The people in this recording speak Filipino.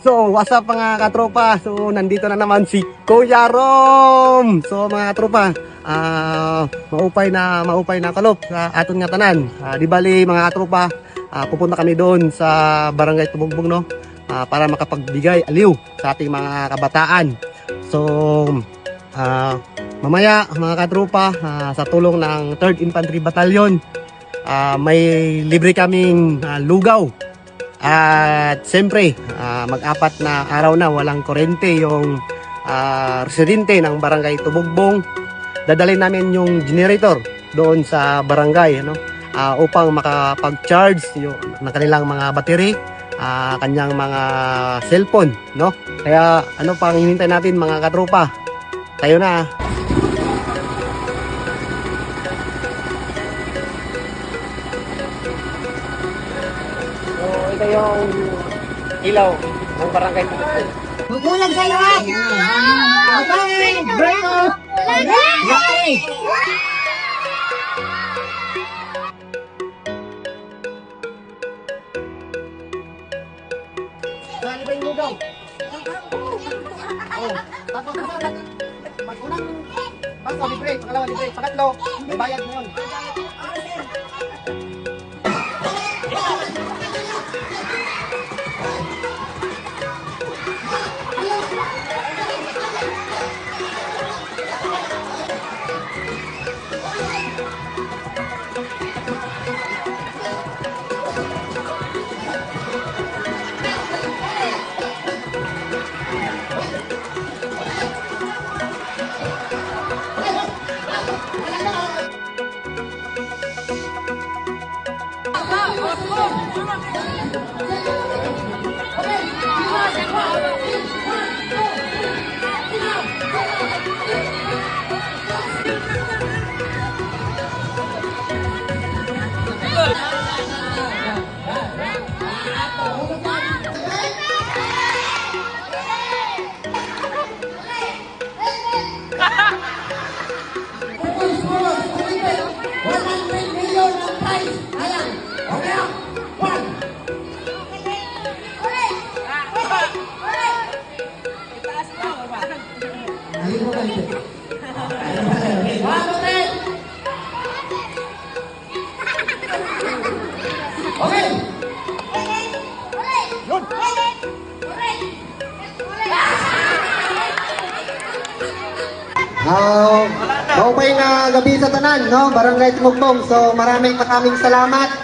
So, what's up mga katropa? So, nandito na naman si Kuya Rom. So, mga katropa, ah maupay na maupay na kalop sa aton nga tanan. Ah, di bali mga katropa, ah, pupunta kami doon sa Barangay Tumugbong no ah, para makapagbigay aliw sa ating mga kabataan. So, ah, mamaya mga katropa, ah, sa tulong ng 3rd Infantry Battalion, ah, may libre kaming ah, lugaw at siyempre, ah, mag-apat na araw na walang kurente yung ah, residente ng barangay Tubugbong. Dadalhin namin yung generator doon sa barangay ano, ah, upang makapag-charge yung, ng kanilang mga battery, ah, kanyang mga cellphone. No? Kaya ano pang hinintay natin mga katropa? Tayo na. Ito yung ilaw ng barangay Tubugbong. Bubulag sa lahat! Okay, break off! Okay! Saan ba yung lugaw? Oh, tapos na sa Pag-unang basta libre, pangalawa libre, pangatlo, may bayad na yun. Ah, uh, na gabi sa tanan, no? Barangay Tumugbong. So, maraming maraming salamat.